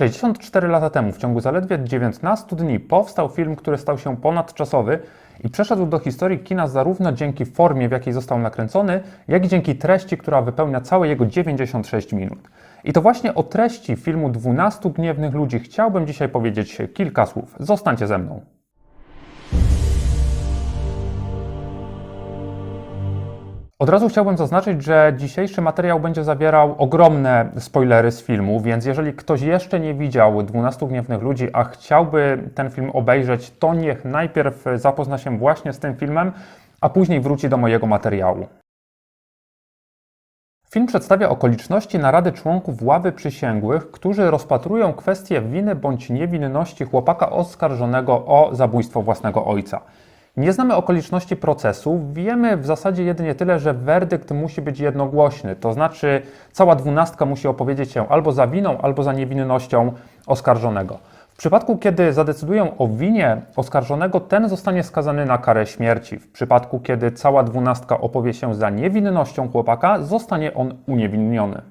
64 lata temu, w ciągu zaledwie 19 dni, powstał film, który stał się ponadczasowy i przeszedł do historii kina zarówno dzięki formie, w jakiej został nakręcony, jak i dzięki treści, która wypełnia całe jego 96 minut. I to właśnie o treści filmu 12 gniewnych ludzi chciałbym dzisiaj powiedzieć kilka słów. Zostańcie ze mną. Od razu chciałbym zaznaczyć, że dzisiejszy materiał będzie zawierał ogromne spoilery z filmu, więc jeżeli ktoś jeszcze nie widział 12 Gniewnych Ludzi, a chciałby ten film obejrzeć, to niech najpierw zapozna się właśnie z tym filmem, a później wróci do mojego materiału. Film przedstawia okoliczności narady członków ławy przysięgłych, którzy rozpatrują kwestię winy bądź niewinności chłopaka oskarżonego o zabójstwo własnego ojca. Nie znamy okoliczności procesu, wiemy w zasadzie jedynie tyle, że werdykt musi być jednogłośny, to znaczy cała dwunastka musi opowiedzieć się albo za winą, albo za niewinnością oskarżonego. W przypadku, kiedy zadecydują o winie oskarżonego, ten zostanie skazany na karę śmierci. W przypadku, kiedy cała dwunastka opowie się za niewinnością chłopaka, zostanie on uniewinniony.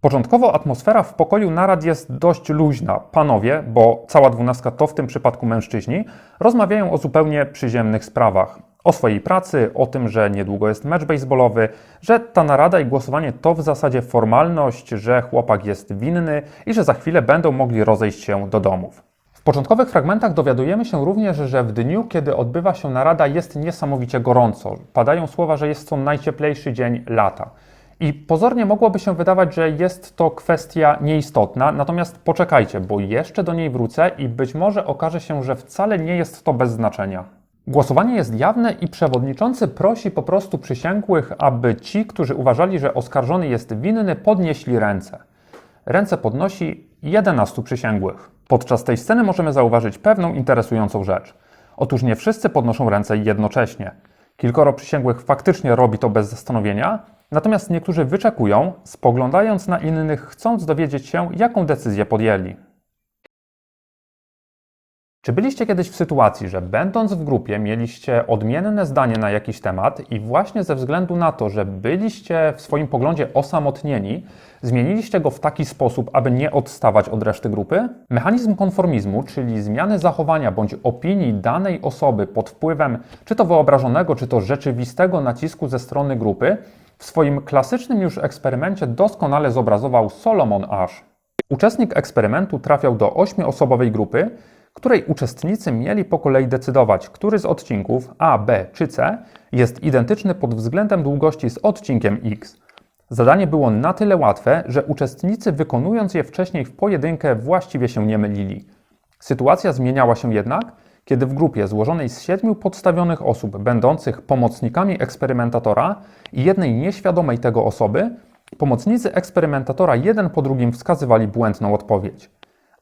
Początkowo atmosfera w pokoju narad jest dość luźna. Panowie, bo cała dwunastka to w tym przypadku mężczyźni, rozmawiają o zupełnie przyziemnych sprawach. O swojej pracy, o tym, że niedługo jest mecz baseballowy, że ta narada i głosowanie to w zasadzie formalność, że chłopak jest winny i że za chwilę będą mogli rozejść się do domów. W początkowych fragmentach dowiadujemy się również, że w dniu, kiedy odbywa się narada, jest niesamowicie gorąco. Padają słowa, że jest to najcieplejszy dzień lata. I pozornie mogłoby się wydawać, że jest to kwestia nieistotna, natomiast poczekajcie, bo jeszcze do niej wrócę i być może okaże się, że wcale nie jest to bez znaczenia. Głosowanie jest jawne i przewodniczący prosi po prostu przysięgłych, aby ci, którzy uważali, że oskarżony jest winny, podnieśli ręce. Ręce podnosi 11 przysięgłych. Podczas tej sceny możemy zauważyć pewną interesującą rzecz. Otóż nie wszyscy podnoszą ręce jednocześnie. Kilkoro przysięgłych faktycznie robi to bez zastanowienia, natomiast niektórzy wyczekują, spoglądając na innych, chcąc dowiedzieć się, jaką decyzję podjęli. Czy byliście kiedyś w sytuacji, że będąc w grupie mieliście odmienne zdanie na jakiś temat i właśnie ze względu na to, że byliście w swoim poglądzie osamotnieni, zmieniliście go w taki sposób, aby nie odstawać od reszty grupy? Mechanizm konformizmu, czyli zmiany zachowania bądź opinii danej osoby pod wpływem czy to wyobrażonego, czy to rzeczywistego nacisku ze strony grupy, w swoim klasycznym już eksperymencie doskonale zobrazował Solomon Ash. Uczestnik eksperymentu trafiał do ośmioosobowej grupy, której uczestnicy mieli po kolei decydować, który z odcinków A, B czy C jest identyczny pod względem długości z odcinkiem X. Zadanie było na tyle łatwe, że uczestnicy wykonując je wcześniej w pojedynkę właściwie się nie mylili. Sytuacja zmieniała się jednak, kiedy w grupie złożonej z siedmiu podstawionych osób, będących pomocnikami eksperymentatora i jednej nieświadomej tego osoby, pomocnicy eksperymentatora jeden po drugim wskazywali błędną odpowiedź.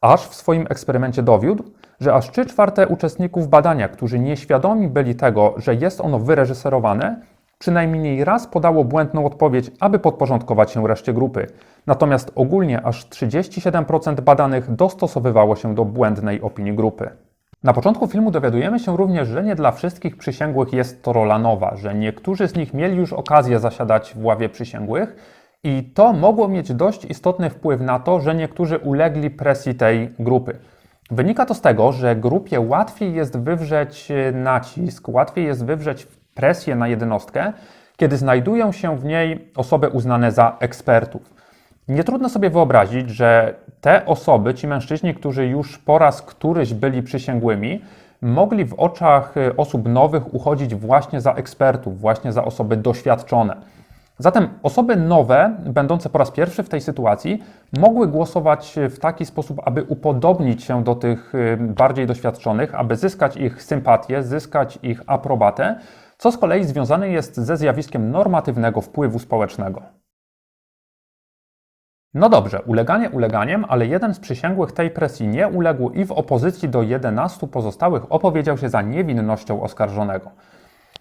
Aż w swoim eksperymencie dowiódł, że aż 3 czwarte uczestników badania, którzy nieświadomi byli tego, że jest ono wyreżyserowane, przynajmniej raz podało błędną odpowiedź, aby podporządkować się reszcie grupy. Natomiast ogólnie aż 37% badanych dostosowywało się do błędnej opinii grupy. Na początku filmu dowiadujemy się również, że nie dla wszystkich przysięgłych jest to rola nowa, że niektórzy z nich mieli już okazję zasiadać w ławie przysięgłych i to mogło mieć dość istotny wpływ na to, że niektórzy ulegli presji tej grupy. Wynika to z tego, że grupie łatwiej jest wywrzeć nacisk, łatwiej jest wywrzeć presję na jednostkę, kiedy znajdują się w niej osoby uznane za ekspertów. Nie trudno sobie wyobrazić, że te osoby, ci mężczyźni, którzy już po raz któryś byli przysięgłymi, mogli w oczach osób nowych uchodzić właśnie za ekspertów, właśnie za osoby doświadczone. Zatem osoby nowe, będące po raz pierwszy w tej sytuacji, mogły głosować w taki sposób, aby upodobnić się do tych y, bardziej doświadczonych, aby zyskać ich sympatię, zyskać ich aprobatę, co z kolei związane jest ze zjawiskiem normatywnego wpływu społecznego. No dobrze, uleganie uleganiem, ale jeden z przysięgłych tej presji nie uległ i w opozycji do 11 pozostałych opowiedział się za niewinnością oskarżonego.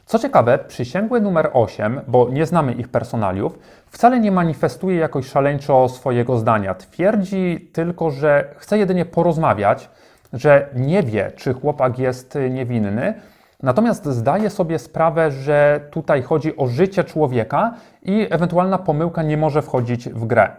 Co ciekawe, przysięgły numer 8, bo nie znamy ich personaliów, wcale nie manifestuje jakoś szaleńczo swojego zdania. Twierdzi tylko, że chce jedynie porozmawiać, że nie wie, czy chłopak jest niewinny, natomiast zdaje sobie sprawę, że tutaj chodzi o życie człowieka i ewentualna pomyłka nie może wchodzić w grę.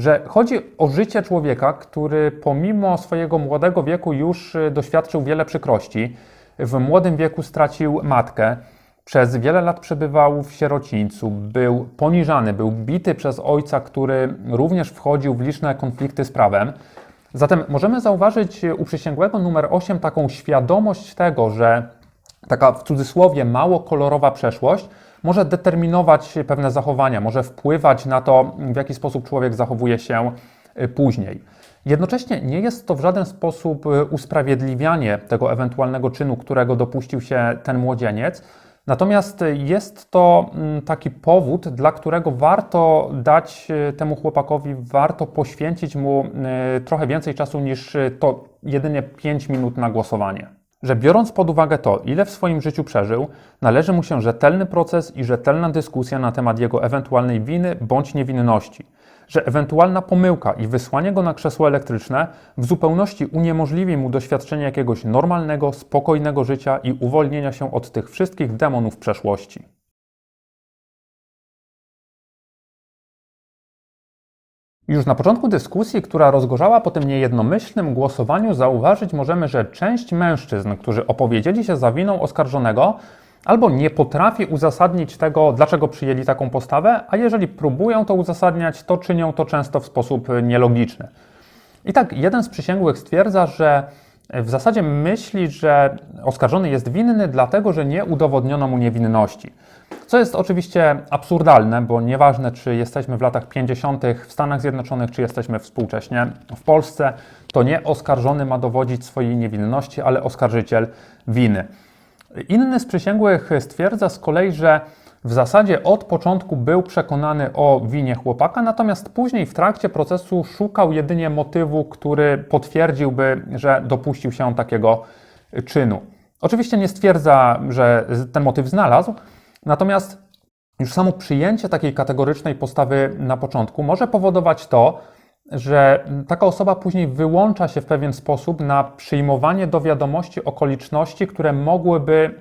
Że chodzi o życie człowieka, który pomimo swojego młodego wieku już y, doświadczył wiele przykrości. W młodym wieku stracił matkę, przez wiele lat przebywał w sierocińcu, był poniżany, był bity przez ojca, który również wchodził w liczne konflikty z prawem. Zatem możemy zauważyć u przysięgłego numer 8 taką świadomość tego, że taka w cudzysłowie mało kolorowa przeszłość może determinować pewne zachowania, może wpływać na to, w jaki sposób człowiek zachowuje się y, później. Jednocześnie nie jest to w żaden sposób y, usprawiedliwianie tego ewentualnego czynu, którego dopuścił się ten młodzieniec. Natomiast jest to mm, taki powód, dla którego warto dać y, temu chłopakowi, warto poświęcić mu trochę więcej czasu niż to jedynie 5 minut na głosowanie że biorąc pod uwagę to, ile w swoim życiu przeżył, należy mu się rzetelny proces i rzetelna dyskusja na temat jego ewentualnej winy bądź niewinności, że ewentualna pomyłka i wysłanie go na krzesło elektryczne w zupełności uniemożliwi mu doświadczenie jakiegoś normalnego, spokojnego życia i uwolnienia się od tych wszystkich demonów przeszłości. Już na początku dyskusji, która rozgorzała po tym niejednomyślnym głosowaniu, zauważyć możemy, że część mężczyzn, którzy opowiedzieli się za winą oskarżonego, albo nie potrafi uzasadnić tego, dlaczego przyjęli taką postawę, a jeżeli próbują to uzasadniać, to czynią to często w sposób nielogiczny. I tak jeden z przysięgłych stwierdza, że w zasadzie myśli, że oskarżony jest winny, dlatego że nie udowodniono mu niewinności. Co jest oczywiście absurdalne, bo nieważne, czy jesteśmy w latach 50. w Stanach Zjednoczonych, czy jesteśmy współcześnie w Polsce, to nie oskarżony ma dowodzić swojej niewinności, ale oskarżyciel winy. Inny z przysięgłych stwierdza z kolei, że w zasadzie od początku był przekonany o winie chłopaka, natomiast później w trakcie procesu szukał jedynie motywu, który potwierdziłby, że dopuścił się takiego czynu. Oczywiście nie stwierdza, że ten motyw znalazł, natomiast już samo przyjęcie takiej kategorycznej postawy na początku może powodować to, że taka osoba później wyłącza się w pewien sposób na przyjmowanie do wiadomości okoliczności, które mogłyby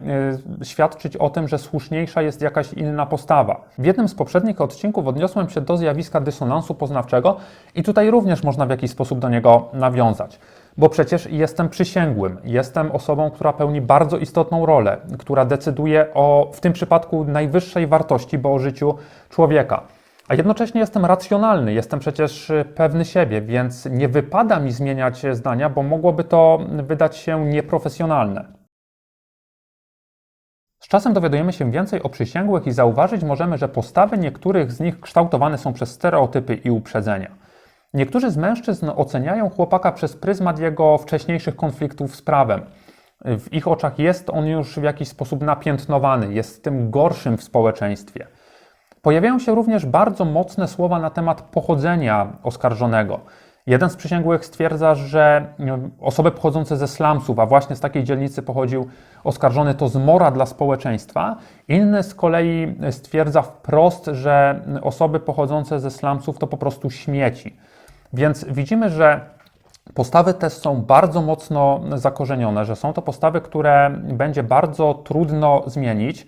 e, świadczyć o tym, że słuszniejsza jest jakaś inna postawa. W jednym z poprzednich odcinków odniosłem się do zjawiska dysonansu poznawczego i tutaj również można w jakiś sposób do niego nawiązać. Bo przecież jestem przysięgłym, jestem osobą, która pełni bardzo istotną rolę, która decyduje o w tym przypadku najwyższej wartości, bo o życiu człowieka. A jednocześnie jestem racjonalny, jestem przecież y, pewny siebie, więc nie wypada mi zmieniać zdania, bo mogłoby to wydać się nieprofesjonalne. Z czasem dowiadujemy się więcej o przysięgłych i zauważyć możemy, że postawy niektórych z nich kształtowane są przez stereotypy i uprzedzenia. Niektórzy z mężczyzn oceniają chłopaka przez pryzmat jego wcześniejszych konfliktów z prawem. W ich oczach jest on już w jakiś sposób napiętnowany, jest tym gorszym w społeczeństwie. Pojawiają się również bardzo mocne słowa na temat pochodzenia oskarżonego. Jeden z przysięgłych stwierdza, że osoby pochodzące ze slumsów, a właśnie z takiej dzielnicy pochodził oskarżony, to zmora dla społeczeństwa. Inny z kolei stwierdza wprost, że osoby pochodzące ze slumsów to po prostu śmieci. Więc widzimy, że postawy te są bardzo mocno zakorzenione, że są to postawy, które będzie bardzo trudno zmienić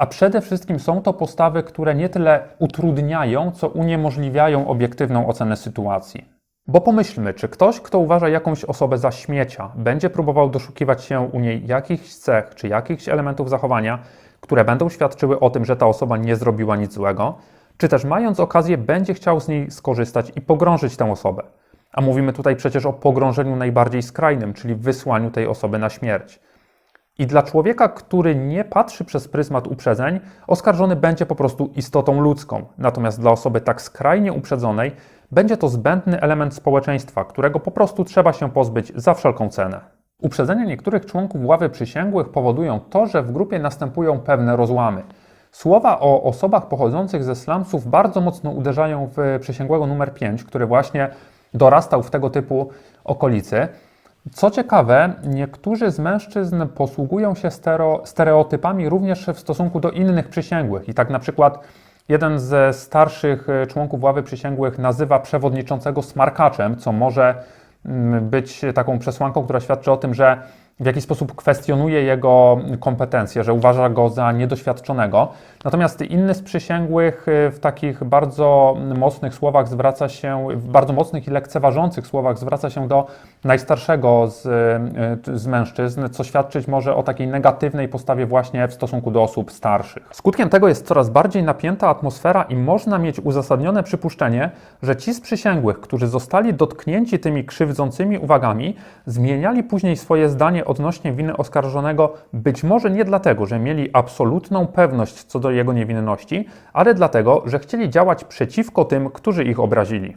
a przede wszystkim są to postawy, które nie tyle utrudniają, co uniemożliwiają obiektywną ocenę sytuacji. Bo pomyślmy, czy ktoś, kto uważa jakąś osobę za śmiecia, będzie próbował doszukiwać się u niej jakichś cech czy jakichś elementów zachowania, które będą świadczyły o tym, że ta osoba nie zrobiła nic złego, czy też mając okazję, będzie chciał z niej skorzystać i pogrążyć tę osobę. A mówimy tutaj przecież o pogrążeniu najbardziej skrajnym, czyli wysłaniu tej osoby na śmierć. I dla człowieka, który nie patrzy przez pryzmat uprzedzeń, oskarżony będzie po prostu istotą ludzką. Natomiast dla osoby tak skrajnie uprzedzonej, będzie to zbędny element społeczeństwa, którego po prostu trzeba się pozbyć za wszelką cenę. Uprzedzenia niektórych członków ławy przysięgłych powodują to, że w grupie następują pewne rozłamy. Słowa o osobach pochodzących ze slumsów bardzo mocno uderzają w przysięgłego numer 5, który właśnie dorastał w tego typu okolicy. Co ciekawe, niektórzy z mężczyzn posługują się stereotypami również w stosunku do innych przysięgłych. I tak na przykład jeden ze starszych e, członków ławy przysięgłych nazywa przewodniczącego smarkaczem, co może mm, być taką przesłanką, która świadczy o tym, że w jakiś sposób kwestionuje jego kompetencje, że uważa go za niedoświadczonego. Natomiast inny z przysięgłych y, w takich bardzo mocnych słowach zwraca się, w bardzo mocnych i lekceważących słowach zwraca się do najstarszego z, y, z mężczyzn, co świadczyć może o takiej negatywnej postawie właśnie w stosunku do osób starszych. Skutkiem tego jest coraz bardziej napięta atmosfera i można mieć uzasadnione przypuszczenie, że ci z przysięgłych, którzy zostali dotknięci tymi krzywdzącymi uwagami, zmieniali później swoje zdanie odnośnie winy oskarżonego, być może nie dlatego, że mieli absolutną pewność co do jego niewinności, ale dlatego, że chcieli działać przeciwko tym, którzy ich obrazili.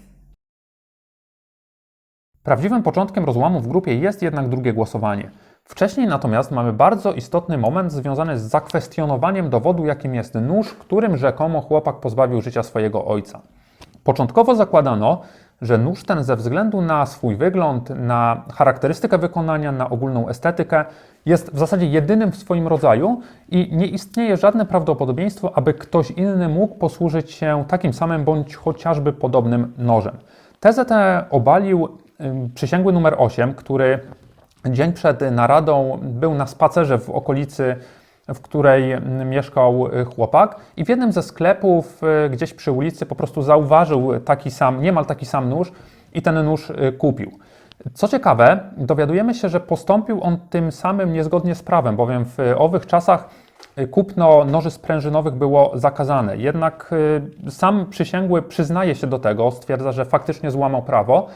Prawdziwym początkiem rozłamu w grupie jest jednak drugie głosowanie. Wcześniej natomiast mamy bardzo istotny moment związany z zakwestionowaniem dowodu, jakim jest nóż, którym rzekomo chłopak pozbawił życia swojego ojca. Początkowo zakładano, że nóż ten ze względu na swój wygląd, na charakterystykę wykonania, na ogólną estetykę jest w zasadzie jedynym w swoim rodzaju i nie istnieje żadne prawdopodobieństwo, aby ktoś inny mógł posłużyć się takim samym bądź chociażby podobnym nożem. Tezę tę obalił przysięgły numer 8, który dzień przed naradą był na spacerze w okolicy w której mieszkał chłopak i w jednym ze sklepów y, gdzieś przy ulicy po prostu zauważył taki sam, niemal taki sam nóż i ten nóż y, kupił. Co ciekawe, dowiadujemy się, że postąpił on tym samym niezgodnie z prawem, bowiem w owych czasach y, kupno noży sprężynowych było zakazane. Jednak sam przysięgły przyznaje się do tego, stwierdza, że faktycznie złamał prawo,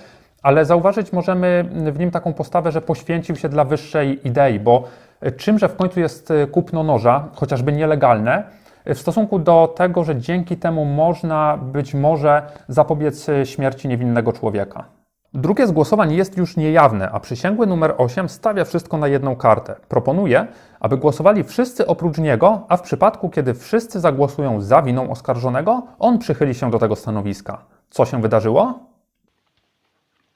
ale zauważyć możemy w nim taką postawę, że poświęcił się dla wyższej idei, bo czymże w końcu jest kupno noża, chociażby nielegalne, w stosunku do tego, że dzięki temu można być może zapobiec śmierci niewinnego człowieka. Drugie z głosowań jest już niejawne, a przysięgły numer 8 stawia wszystko na jedną kartę. Proponuje, aby głosowali wszyscy oprócz niego, a w przypadku, kiedy wszyscy zagłosują za winą oskarżonego, on przychyli się do tego stanowiska. Co się wydarzyło?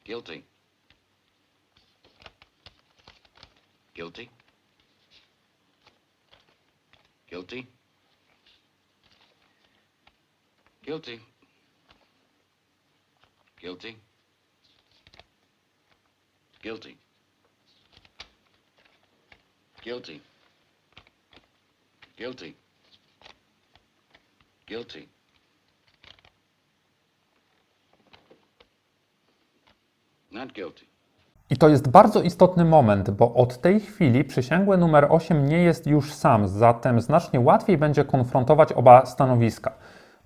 Guilty. Guilty. Guilty. Guilty. Guilty. Guilty. Guilty. Guilty. Guilty. Not guilty. I to jest bardzo istotny moment, bo od tej chwili przysięgły numer 8 nie jest już sam, zatem znacznie łatwiej będzie konfrontować oba stanowiska.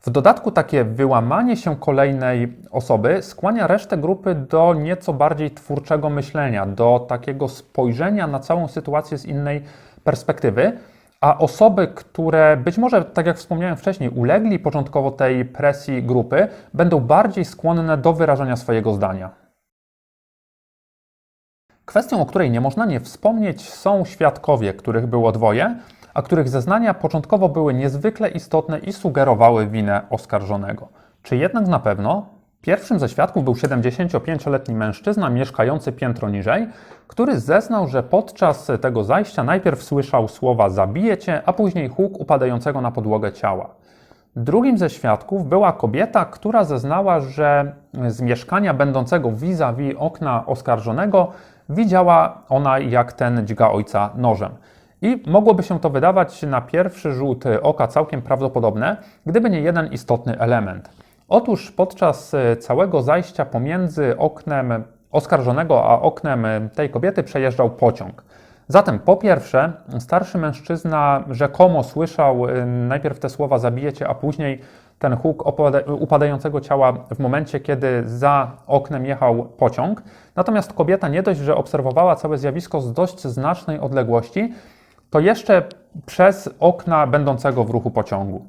W dodatku takie wyłamanie się kolejnej osoby skłania resztę grupy do nieco bardziej twórczego myślenia, do takiego spojrzenia na całą sytuację z innej perspektywy, a osoby, które być może, tak jak wspomniałem wcześniej, ulegli początkowo tej presji grupy, będą bardziej skłonne do wyrażania swojego zdania. Kwestią, o której nie można nie wspomnieć, są świadkowie, których było dwoje, a których zeznania początkowo były niezwykle istotne i sugerowały winę oskarżonego. Czy jednak na pewno? Pierwszym ze świadków był 75-letni mężczyzna mieszkający piętro niżej, który zeznał, że podczas tego zajścia najpierw słyszał słowa zabiję cię, a później huk upadającego na podłogę ciała. Drugim ze świadków była kobieta, która zeznała, że z mieszkania będącego vis-a-vis okna oskarżonego widziała ona, jak ten dźga ojca nożem. I mogłoby się to wydawać na pierwszy rzut oka całkiem prawdopodobne, gdyby nie jeden istotny element. Otóż podczas całego zajścia pomiędzy oknem oskarżonego a oknem tej kobiety przejeżdżał pociąg. Zatem po pierwsze, starszy mężczyzna rzekomo słyszał y, najpierw te słowa zabijecie, a później ten huk upadającego ciała w momencie, kiedy za oknem jechał pociąg. Natomiast kobieta nie dość, że obserwowała całe zjawisko z dość znacznej odległości, to jeszcze przez okna będącego w ruchu pociągu.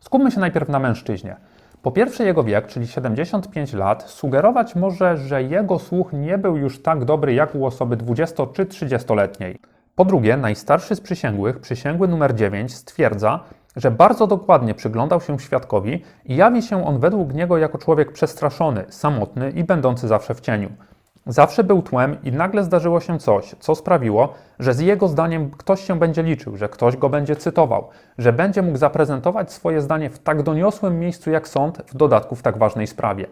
Skupmy się najpierw na mężczyźnie. Po pierwsze, jego wiek, czyli 75 lat, sugerować może, że jego słuch nie był już tak dobry jak u osoby 20 czy 30-letniej. Po drugie, najstarszy z przysięgłych, przysięgły numer 9, stwierdza, że bardzo dokładnie przyglądał się świadkowi i jawi się on według niego jako człowiek przestraszony, samotny i będący zawsze w cieniu. Zawsze był tłem i nagle zdarzyło się coś, co sprawiło, że z jego zdaniem ktoś się będzie liczył, że ktoś go będzie cytował, że będzie mógł zaprezentować swoje zdanie w tak doniosłym miejscu jak sąd, w dodatku w tak ważnej sprawie.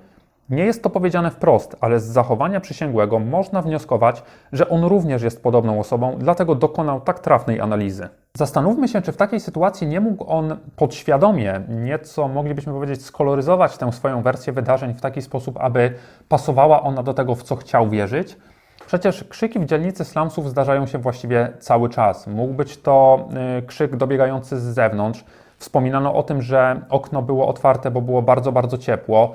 Nie jest to powiedziane wprost, ale z zachowania przysięgłego można wnioskować, że on również jest podobną osobą, dlatego dokonał tak trafnej analizy. Zastanówmy się, czy w takiej sytuacji nie mógł on podświadomie nieco, moglibyśmy powiedzieć, skoloryzować tę swoją wersję wydarzeń w taki sposób, aby pasowała ona do tego, w co chciał wierzyć. Przecież krzyki w dzielnicy slumsów zdarzają się właściwie cały czas. Mógł być to y, krzyk dobiegający z zewnątrz. Wspominano o tym, że okno było otwarte, bo było bardzo, bardzo ciepło.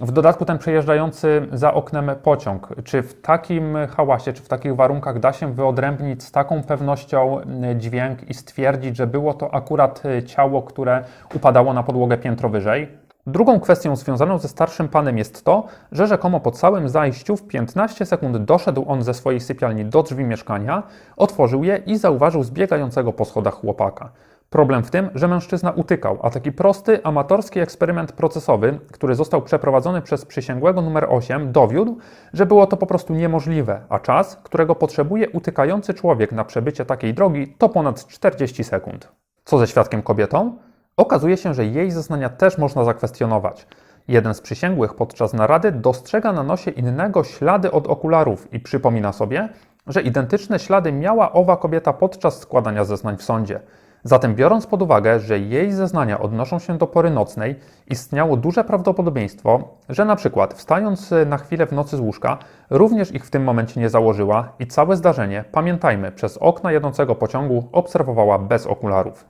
W dodatku ten przejeżdżający za oknem pociąg. Czy w takim hałasie, czy w takich warunkach da się wyodrębnić z taką pewnością dźwięk i stwierdzić, że było to akurat y, ciało, które upadało na podłogę piętro wyżej? Drugą kwestią związaną ze starszym panem jest to, że rzekomo po całym zajściu w 15 sekund doszedł on ze swojej sypialni do drzwi mieszkania, otworzył je i zauważył zbiegającego po schodach chłopaka. Problem w tym, że mężczyzna utykał, a taki prosty, amatorski eksperyment procesowy, który został przeprowadzony przez przysięgłego numer 8, dowiódł, że było to po prostu niemożliwe, a czas, którego potrzebuje utykający człowiek na przebycie takiej drogi, to ponad 40 sekund. Co ze świadkiem kobietą? Okazuje się, że jej zeznania też można zakwestionować. Jeden z przysięgłych podczas narady dostrzega na nosie innego ślady od okularów i przypomina sobie, że identyczne ślady miała owa kobieta podczas składania zeznań w sądzie. Zatem biorąc pod uwagę, że jej zeznania odnoszą się do pory nocnej, istniało duże prawdopodobieństwo, że na przykład wstając na chwilę w nocy z łóżka, również ich w tym momencie nie założyła i całe zdarzenie, pamiętajmy, przez okna jadącego pociągu obserwowała bez okularów.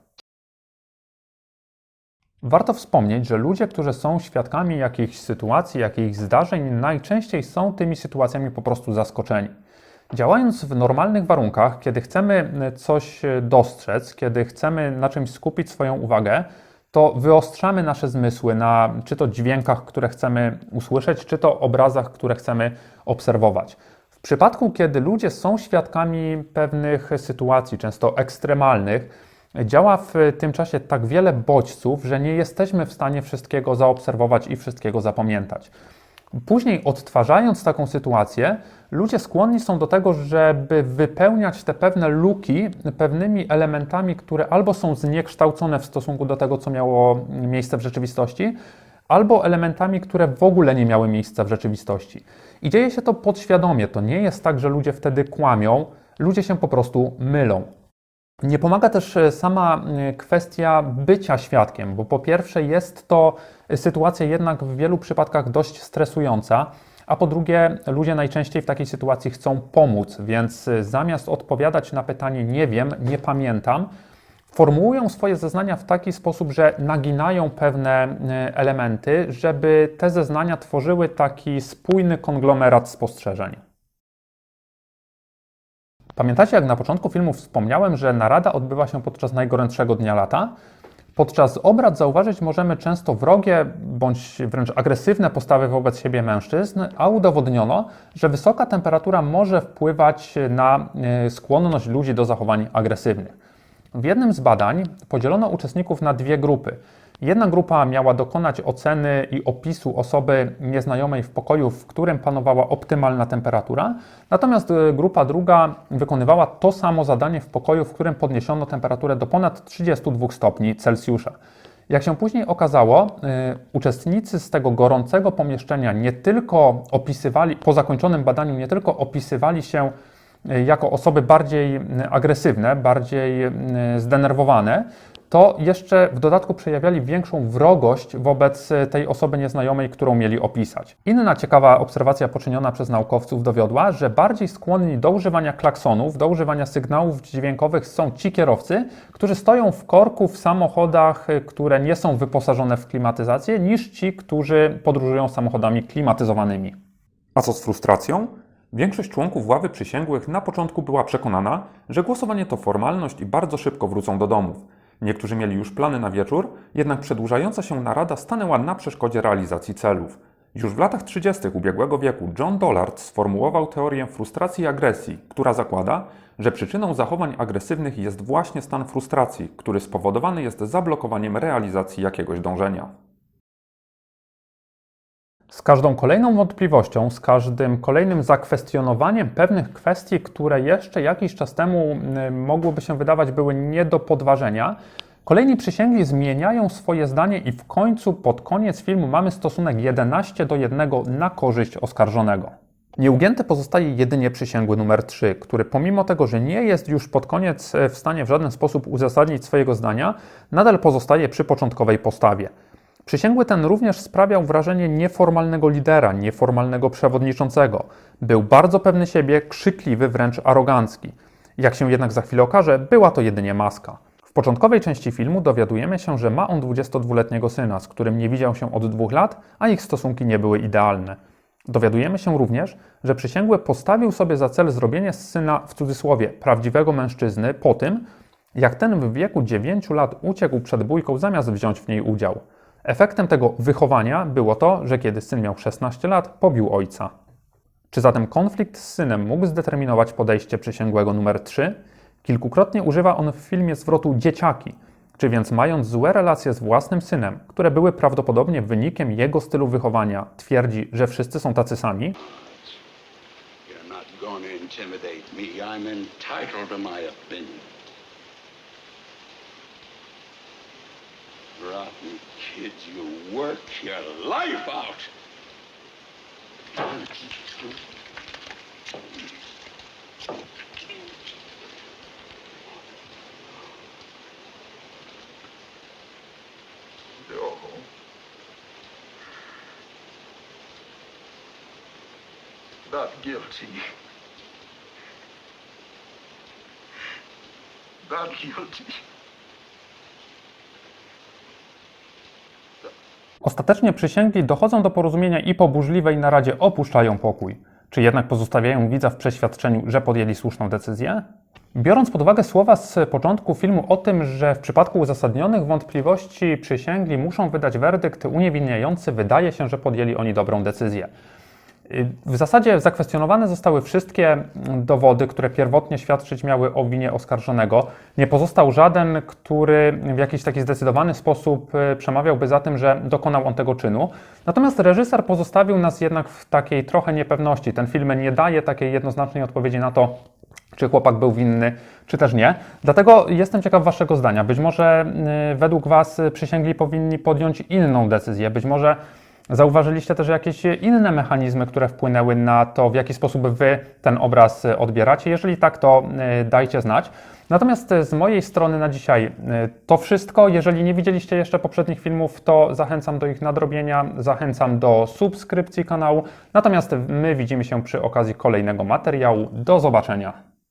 Warto wspomnieć, że ludzie, którzy są świadkami jakichś sytuacji, jakichś zdarzeń, najczęściej są tymi sytuacjami po prostu zaskoczeni. Działając w normalnych warunkach, kiedy chcemy coś dostrzec, kiedy chcemy na czymś skupić swoją uwagę, to wyostrzamy nasze zmysły na czy to dźwiękach, które chcemy usłyszeć, czy to obrazach, które chcemy obserwować. W przypadku, kiedy ludzie są świadkami pewnych sytuacji, często ekstremalnych, działa w tym czasie tak wiele bodźców, że nie jesteśmy w stanie wszystkiego zaobserwować i wszystkiego zapamiętać. Później, odtwarzając taką sytuację, ludzie skłonni są do tego, żeby wypełniać te pewne luki pewnymi elementami, które albo są zniekształcone w stosunku do tego, co miało miejsce w rzeczywistości, albo elementami, które w ogóle nie miały miejsca w rzeczywistości. I dzieje się to podświadomie. To nie jest tak, że ludzie wtedy kłamią, ludzie się po prostu mylą. Nie pomaga też e, sama kwestia bycia świadkiem, bo po pierwsze jest to sytuacja jednak w wielu przypadkach dość stresująca, a po drugie ludzie najczęściej w takiej sytuacji chcą pomóc, więc e, zamiast odpowiadać na pytanie nie wiem, nie pamiętam, formułują swoje zeznania w taki sposób, że naginają pewne elementy, żeby te zeznania tworzyły taki spójny konglomerat spostrzeżeń. Pamiętacie, jak na początku filmu wspomniałem, że narada odbywa się podczas najgorętszego dnia lata? Podczas obrad zauważyć możemy często wrogie bądź wręcz agresywne postawy wobec siebie mężczyzn, a udowodniono, że wysoka temperatura może wpływać na e, skłonność ludzi do zachowań agresywnych. W jednym z badań podzielono uczestników na dwie grupy. Jedna grupa miała dokonać oceny i opisu osoby nieznajomej w pokoju, w którym panowała optymalna temperatura, natomiast e, grupa druga wykonywała to samo zadanie w pokoju, w którym podniesiono temperaturę do ponad 32 stopni Celsjusza. Jak się później okazało, y, uczestnicy z tego gorącego pomieszczenia nie tylko opisywali, po zakończonym badaniu, nie tylko opisywali się y, jako osoby bardziej agresywne, bardziej zdenerwowane, to jeszcze w dodatku przejawiali większą wrogość wobec e, tej osoby nieznajomej, którą mieli opisać. Inna ciekawa obserwacja poczyniona przez naukowców dowiodła, że bardziej skłonni do używania klaksonów, do używania sygnałów dźwiękowych są ci kierowcy, którzy stoją w korku w samochodach, e, które nie są wyposażone w klimatyzację, niż ci, którzy podróżują samochodami klimatyzowanymi. A co z frustracją? Większość członków ławy przysięgłych na początku była przekonana, że głosowanie to formalność i bardzo szybko wrócą do domów. Niektórzy mieli już plany na wieczór, jednak przedłużająca się narada stanęła na przeszkodzie realizacji celów. Już w latach 30. ubiegłego wieku John Dollard sformułował teorię frustracji i agresji, która zakłada, że przyczyną zachowań agresywnych jest właśnie stan frustracji, który spowodowany jest zablokowaniem realizacji jakiegoś dążenia. Z każdą kolejną wątpliwością, z każdym kolejnym zakwestionowaniem pewnych kwestii, które jeszcze jakiś czas temu y, mogłyby się wydawać były nie do podważenia, Kolejni przysięgli zmieniają swoje zdanie i w końcu pod koniec filmu mamy stosunek 11 do 1 na korzyść oskarżonego. Nieugięty pozostaje jedynie przysięgły numer 3, który pomimo tego, że nie jest już pod koniec e, w stanie w żaden sposób uzasadnić swojego zdania, nadal pozostaje przy początkowej postawie. Przysięgły ten również sprawiał wrażenie nieformalnego lidera, nieformalnego przewodniczącego. Był bardzo pewny siebie, krzykliwy, wręcz arogancki. Jak się jednak za chwilę okaże, była to jedynie maska. W początkowej części filmu dowiadujemy się, że ma on 22-letniego syna, z którym nie widział się od dwóch lat, a ich stosunki nie były idealne. Dowiadujemy się również, że przysięgły postawił sobie za cel zrobienie z syna, w cudzysłowie, prawdziwego mężczyzny po tym, jak ten w wieku 9 lat uciekł przed bójką zamiast wziąć w niej udział. Efektem tego wychowania było to, że kiedy syn miał 16 lat, pobił ojca. Czy zatem konflikt z synem mógł zdeterminować podejście przysięgłego numer 3? Kilkukrotnie używa on w filmie zwrotu dzieciaki, czy więc mając złe relacje z własnym synem, które były prawdopodobnie wynikiem jego stylu wychowania, twierdzi, że wszyscy są tacy sami? You're not intimidate me. I'm entitled to my opinion. Rotten kids, you work your life out. No. Not guilty. Not guilty. Ostatecznie przysięgli dochodzą do porozumienia i po burzliwej naradzie opuszczają pokój. Czy jednak pozostawiają widza w przeświadczeniu, że podjęli słuszną decyzję? Biorąc pod uwagę słowa z początku filmu o tym, że w przypadku uzasadnionych wątpliwości przysięgli muszą wydać werdykt uniewinniający, wydaje się, że podjęli oni dobrą decyzję. W zasadzie zakwestionowane zostały wszystkie dowody, które pierwotnie świadczyć miały o winie oskarżonego. Nie pozostał żaden, który w jakiś taki zdecydowany sposób y, przemawiałby za tym, że dokonał on tego czynu. Natomiast reżyser pozostawił nas jednak w takiej trochę niepewności. Ten film nie daje takiej jednoznacznej odpowiedzi na to, czy chłopak był winny, czy też nie. Dlatego jestem ciekaw Waszego zdania. Być może y, według Was przysięgli powinni podjąć inną decyzję. Być może zauważyliście też jakieś inne mechanizmy, które wpłynęły na to, w jaki sposób Wy ten obraz y, odbieracie. Jeżeli tak, to y, dajcie znać. Natomiast y, z mojej strony na dzisiaj to wszystko. Jeżeli nie widzieliście jeszcze poprzednich filmów, to zachęcam do ich nadrobienia, zachęcam do subskrypcji kanału. Natomiast my widzimy się przy okazji kolejnego materiału. Do zobaczenia.